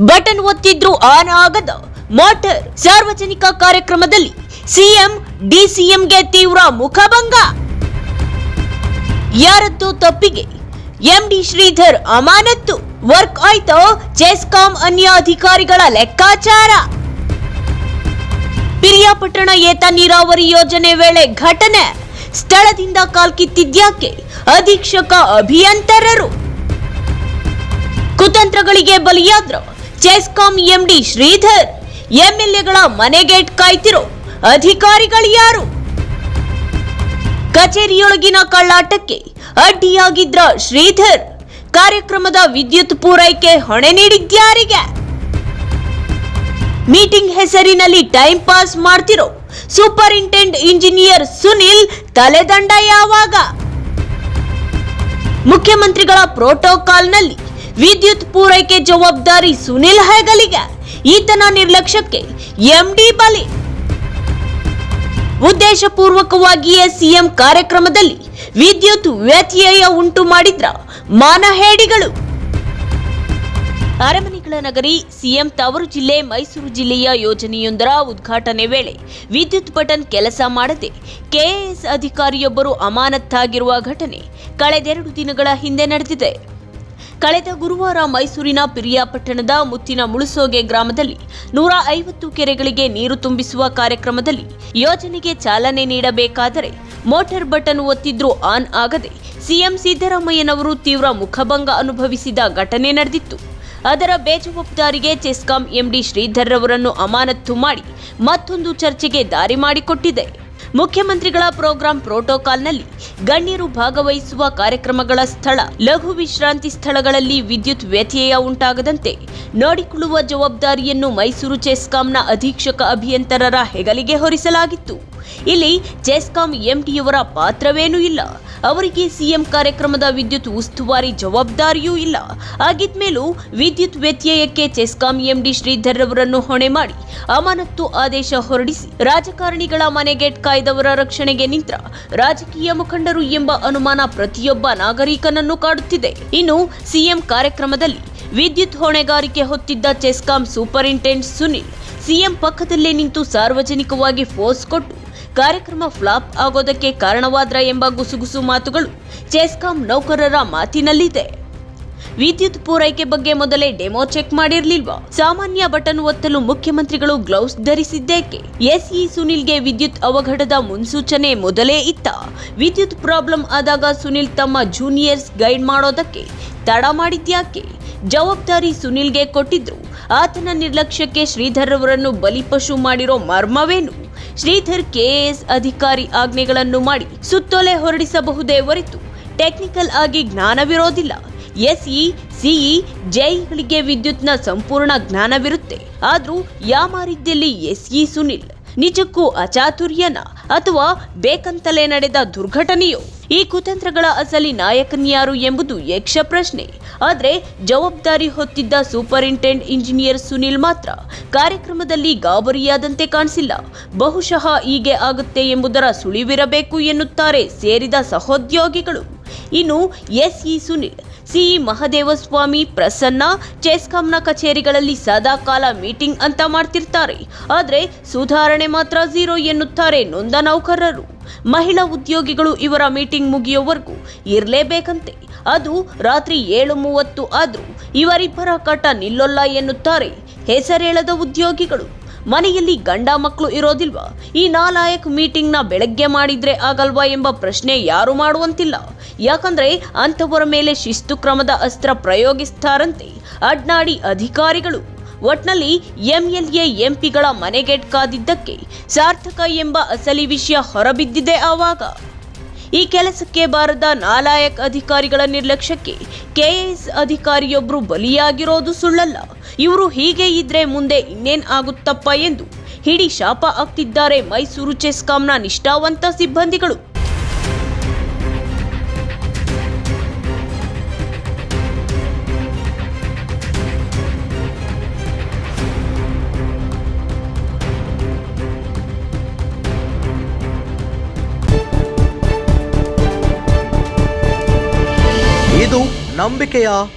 Button ಒತ್ತಿದ್ರು on ಆಗದ motor ಸಾರ್ವಜನಿಕ ಕಾರ್ಯಕ್ರಮದಲ್ಲಿ ಸಿಎಂ, ಡಿಸಿಎಂಗೆ ತೀವ್ರ ಮುಖಭಂಗ. ಯಾರದ್ದು ತಪ್ಪಿಗೆ ಎಂಡಿ ಶ್ರೀಧರ್ ಅಮಾನತ್ತು. ವರ್ಕ್ ಆಯ್ತೋ? ಚೆಸ್ಕಾಂ ಅನ್ಯ ಅಧಿಕಾರಿಗಳ ಲೆಕ್ಕಾಚಾರ. ಪಿರಿಯಾಪಟ್ಟಣ ಏತ ನೀರಾವರಿ ಯೋಜನೆ ವೇಳೆ ಘಟನೆ. ಸ್ಥಳದಿಂದ ಕಾಲ್ಕಿತ್ತಿದ್ಯಾಕೆ? ಅಧೀಕ್ಷಕ ಅಭಿಯಂತರರು. ಕುತಂತ್ರಗಳಿಗೆ ಬಲಿಯಾದ್ರ? ಚೆಸ್ಕಾಂ ಎಂಡಿ ಶ್ರೀಧರ್, ಎಂಎಲ್ಎಗಳ ಮನೆಗೇಟ್ ಕಾಯ್ತಿರೋ ಅಧಿಕಾರಿಗಳು ಯಾರು? ಕಚೇರಿಯೊಳಗಿನ ಕಳ್ಳಾಟಕ್ಕೆ ಅಡ್ಡಿಯಾಗಿದ್ರ ಶ್ರೀಧರ್, ಕಾರ್ಯಕ್ರಮದ ವಿದ್ಯುತ್ ಪೂರೈಕೆ ಹೊಣೆ ನೀಡಿದ್ಯಾರಿಗೆ? ಮೀಟಿಂಗ್ ಹೆಸರಿನಲ್ಲಿ ಟೈಮ್ ಪಾಸ್ ಮಾಡ್ತಿರೋ ಸೂಪರಿಂಟೆಂಡ್ ಇಂಜಿನಿಯರ್ ಸುನಿಲ್ ತಲೆದಂಡ ಯಾವಾಗ? ಮುಖ್ಯಮಂತ್ರಿಗಳ ಪ್ರೋಟೋಕಾಲ್ನಲ್ಲಿ ವಿದ್ಯುತ್ ಪೂರೈಕೆ ಜವಾಬ್ದಾರಿ ಸುನಿಲ್ ಹೆಗಲಿಗೆ. ಈತನ ನಿರ್ಲಕ್ಷ್ಯಕ್ಕೆ ಎಂಡಿ ಬಲಿ. ಉದ್ದೇಶಪೂರ್ವಕವಾಗಿಯೇ ಸಿಎಂ ಕಾರ್ಯಕ್ರಮದಲ್ಲಿ ವಿದ್ಯುತ್ ವ್ಯತ್ಯಯ ಉಂಟು ಮಾಡಿದ್ರ ಮಾನಹೇಡಿಗಳು. ಅರಮನೆಗಳ ನಗರಿ ಸಿಎಂ ತವರು ಜಿಲ್ಲೆ ಮೈಸೂರು ಜಿಲ್ಲೆಯ ಯೋಜನೆಯೊಂದರ ಉದ್ಘಾಟನೆ ವೇಳೆ ವಿದ್ಯುತ್ ಬಟನ್ ಕೆಲಸ ಮಾಡದೆ ಕೆಎಎಸ್ ಅಧಿಕಾರಿಯೊಬ್ಬರು ಅಮಾನತ್ತಾಗಿರುವ ಘಟನೆ ಕಳೆದೆರಡು ದಿನಗಳ ಹಿಂದೆ ನಡೆದಿದೆ. ಕಳೆದ ಗುರುವಾರ ಮೈಸೂರಿನ ಪಿರಿಯಾಪಟ್ಟಣದ ಮುತ್ತಿನ ಮುಳುಸೋಗೆ ಗ್ರಾಮದಲ್ಲಿ ನೂರ ಐವತ್ತು ಕೆರೆಗಳಿಗೆ ನೀರು ತುಂಬಿಸುವ ಕಾರ್ಯಕ್ರಮದಲ್ಲಿ ಯೋಜನೆಗೆ ಚಾಲನೆ ನೀಡಬೇಕಾದರೆ ಮೋಟಾರ್ ಬಟನ್ ಒತ್ತಿದ್ರೂ ಆನ್ ಆಗದೆ ಸಿಎಂ ಸಿದ್ದರಾಮಯ್ಯನವರು ತೀವ್ರ ಮುಖಭಂಗ ಅನುಭವಿಸಿದ ಘಟನೆ ನಡೆದಿತ್ತು. ಅದರ ಬೇಜವಾಬ್ದಾರಿಗೆ ಚೆಸ್ಕಾಂ ಎಂಡಿ ಶ್ರೀಧರ್ ಅವರನ್ನು ಅಮಾನತ್ತು ಮಾಡಿ ಮತ್ತೊಂದು ಚರ್ಚೆಗೆ ದಾರಿ ಮಾಡಿಕೊಟ್ಟಿದೆ. ಮುಖ್ಯಮಂತ್ರಿಗಳ ಪ್ರೋಗ್ರಾಂ ಪ್ರೋಟೋಕಾಲ್ನಲ್ಲಿ ಗಣ್ಯರು ಭಾಗವಹಿಸುವ ಕಾರ್ಯಕ್ರಮಗಳ ಸ್ಥಳ, ಲಘು ವಿಶ್ರಾಂತಿ ಸ್ಥಳಗಳಲ್ಲಿ ವಿದ್ಯುತ್ ವ್ಯತ್ಯಯ ಉಂಟಾಗದಂತೆ ನೋಡಿಕೊಳ್ಳುವ ಜವಾಬ್ದಾರಿಯನ್ನು ಮೈಸೂರು ಚೆಸ್ಕಾಂನ ಅಧೀಕ್ಷಕ ಅಭಿಯಂತರರ ಹೆಗಲಿಗೆ ಹೊರಿಸಲಾಗಿತ್ತು. ಇಲ್ಲಿ ಜೆಸ್ಕಾಂ ಎಂಟಿಯವರ ಪಾತ್ರವೇನೂ ಇಲ್ಲ. ಅವರಿಗೆ ಸಿಎಂ ಕಾರ್ಯಕ್ರಮದ ವಿದ್ಯುತ್ ಉಸ್ತುವಾರಿ ಜವಾಬ್ದಾರಿಯೂ ಇಲ್ಲ. ಆಗಿದ್ಮೇಲೂ ವಿದ್ಯುತ್ ವ್ಯತ್ಯಯಕ್ಕೆ ಚೆಸ್ಕಾಂ ಎಂಡಿ ಶ್ರೀಧರ್ ಅವರನ್ನು ಹೊಣೆ ಮಾಡಿ ಅಮಾನತ್ತು ಆದೇಶ ಹೊರಡಿಸಿ ರಾಜಕಾರಣಿಗಳ ಮನೆಗೆಟ್ ಕಾಯ್ದವರ ರಕ್ಷಣೆಗೆ ನಿಂತ್ರ ರಾಜಕೀಯ ಮುಖಂಡರು ಎಂಬ ಅನುಮಾನ ಪ್ರತಿಯೊಬ್ಬ ನಾಗರಿಕನನ್ನು ಕಾಡುತ್ತಿದೆ. ಇನ್ನು ಸಿಎಂ ಕಾರ್ಯಕ್ರಮದಲ್ಲಿ ವಿದ್ಯುತ್ ಹೊಣೆಗಾರಿಕೆ ಹೊತ್ತಿದ್ದ ಚೆಸ್ಕಾಂ ಸೂಪರಿಂಟೆಂಡೆಂಟ್ ಸುನಿಲ್ ಸಿಎಂ ಪಕ್ಕದಲ್ಲೇ ನಿಂತು ಸಾರ್ವಜನಿಕವಾಗಿ ಫೋರ್ಸ್ ಕೊಟ್ಟು ಕಾರ್ಯಕ್ರಮ ಫ್ಲಾಪ್ ಆಗೋದಕ್ಕೆ ಕಾರಣವಾದ್ರ ಎಂಬ ಗುಸುಗುಸು ಮಾತುಗಳು ಚೆಸ್ಕಾಂ ನೌಕರರ ಮಾತಿನಲ್ಲಿದೆ. ವಿದ್ಯುತ್ ಪೂರೈಕೆ ಬಗ್ಗೆ ಮೊದಲೇ ಡೆಮೋ ಚೆಕ್ ಮಾಡಿರಲಿಲ್ವ? ಸಾಮಾನ್ಯ ಬಟನ್ ಒತ್ತಲು ಮುಖ್ಯಮಂತ್ರಿಗಳು ಗ್ಲೌಸ್ ಧರಿಸಿದ್ದೇಕೆ? ಎಸ್ಇ ಸುನಿಲ್ಗೆ ವಿದ್ಯುತ್ ಅವಘಡದ ಮುನ್ಸೂಚನೆ ಮೊದಲೇ ಇತ್ತ. ವಿದ್ಯುತ್ ಪ್ರಾಬ್ಲಮ್ ಆದಾಗ ಸುನಿಲ್ ತಮ್ಮ ಜೂನಿಯರ್ಸ್ ಗೈಡ್ ಮಾಡೋದಕ್ಕೆ ತಡ ಮಾಡಿದ್ಯಾಕೆ? ಜವಾಬ್ದಾರಿ ಸುನಿಲ್ಗೆ ಕೊಟ್ಟಿದ್ರು. ಆತನ ನಿರ್ಲಕ್ಷ್ಯಕ್ಕೆ ಶ್ರೀಧರ್ ಅವರನ್ನು ಬಲಿಪಶು ಮಾಡಿರೋ ಮರ್ಮವೇನು? ಶ್ರೀಧರ್ ಕೆಎಎಸ್ ಅಧಿಕಾರಿ ಆಜ್ಞೆಗಳನ್ನು ಮಾಡಿ ಸುತ್ತೋಲೆ ಹೊರಡಿಸಬಹುದೇ ಹೊರತು ಟೆಕ್ನಿಕಲ್ ಆಗಿ ಜ್ಞಾನವಿರೋದಿಲ್ಲ ಎಸ್ಇ, ಸಿಇ ಜೈಗಳಿಗೆ ವಿದ್ಯುತ್ನ ಸಂಪೂರ್ಣ ಜ್ಞಾನವಿರುತ್ತೆ. ಆದ್ರೂ ಯಾಮಾರಿದ್ದಲ್ಲಿ ಎಸ್ಇ ಸುನಿಲ್. ನಿಜಕ್ಕೂ ಅಚಾತುರ್ಯನ ಅಥವಾ ಬೇಕಂತಲೇ ನಡೆದ ದುರ್ಘಟನೆಯೋ? ಈ ಕುತಂತ್ರಗಳ ಅಸಲಿ ನಾಯಕನ್ಯಾರು ಎಂಬುದು ಯಕ್ಷ ಪ್ರಶ್ನೆ. ಆದರೆ ಜವಾಬ್ದಾರಿ ಹೊತ್ತಿದ್ದ ಸೂಪರಿಂಟೆಂಡ್ ಇಂಜಿನಿಯರ್ ಸುನಿಲ್ ಮಾತ್ರ ಕಾರ್ಯಕ್ರಮದಲ್ಲಿ ಗಾಬರಿಯಾದಂತೆ ಕಾಣಿಸಿಲ್ಲ. ಬಹುಶಃ ಹೀಗೆ ಆಗುತ್ತೆ ಎಂಬುದರ ಸುಳಿವಿರಬೇಕು ಎನ್ನುತ್ತಾರೆ ಸೇರಿದ ಸಹೋದ್ಯೋಗಿಗಳು. ಇನ್ನು ಎಸ್ಇ ಸುನಿಲ್ ಸಿಇ ಮಹದೇವಸ್ವಾಮಿ, ಪ್ರಸನ್ನ, ಚೆಸ್ಕಾಂನ ಕಚೇರಿಗಳಲ್ಲಿ ಸದಾ ಕಾಲ ಮೀಟಿಂಗ್ ಅಂತ ಮಾಡ್ತಿರ್ತಾರೆ. ಆದರೆ ಸುಧಾರಣೆ ಮಾತ್ರ ಝೀರೋ ಎನ್ನುತ್ತಾರೆ ನೊಂದ ನೌಕರರು. ಮಹಿಳಾ ಉದ್ಯೋಗಿಗಳು ಇವರ ಮೀಟಿಂಗ್ ಮುಗಿಯುವವರೆಗೂ ಇರಲೇಬೇಕಂತೆ. ಅದು ರಾತ್ರಿ ಏಳು ಮೂವತ್ತು ಆದರೂ ಇವರಿಬ್ಬರ ಕಟ ನಿಲ್ಲೊಲ್ಲ ಎನ್ನುತ್ತಾರೆ ಹೆಸರೇಳದ ಉದ್ಯೋಗಿಗಳು. ಮನೆಯಲ್ಲಿ ಗಂಡ ಮಕ್ಕಳು ಇರೋದಿಲ್ವಾ? ಈ ನಾಲಾಯಕ್ ಮೀಟಿಂಗ್ನ ಬೆಳಗ್ಗೆ ಮಾಡಿದ್ರೆ ಆಗಲ್ವಾ ಎಂಬ ಪ್ರಶ್ನೆ ಯಾರು ಮಾಡುವಂತಿಲ್ಲ. ಯಾಕಂದ್ರೆ ಅಂಥವರ ಮೇಲೆ ಶಿಸ್ತು ಕ್ರಮದ ಅಸ್ತ್ರ ಪ್ರಯೋಗಿಸ್ತಾರಂತೆ. ಅಡ್ನಾಡಿ ಅಧಿಕಾರಿಗಳು ಒಟ್ನಲ್ಲಿ ಎಂಎಲ್ಎ ಎಂಪಿಗಳ ಮನೆಗೆಟ್ ಕಾದಿದ್ದಕ್ಕೆ ಸಾರ್ಥಕ ಎಂಬ ಅಸಲಿ ವಿಷಯ ಹೊರಬಿದ್ದಿದೆ ಆವಾಗ. ಈ ಕೆಲಸಕ್ಕೆ ಬಾರದ ನಾಲಾಯಕ್ ಅಧಿಕಾರಿಗಳ ನಿರ್ಲಕ್ಷ್ಯಕ್ಕೆ ಕೆಎಎಸ್ ಅಧಿಕಾರಿಯೊಬ್ಬರು ಬಲಿಯಾಗಿರೋದು ಸುಳ್ಳಲ್ಲ. ಇವರು ಹೀಗೆ ಇದ್ರೆ ಮುಂದೆ ಇನ್ನೇನ್ ಆಗುತ್ತಪ್ಪ ಎಂದು ಹಿಡಿ ಶಾಪ ಆಗ್ತಿದ್ದಾರೆ ಮೈಸೂರು ಚೆಸ್ಕಾಂನ ನಿಷ್ಠಾವಂತ ಸಿಬ್ಬಂದಿಗಳು. நம்பிக்கையா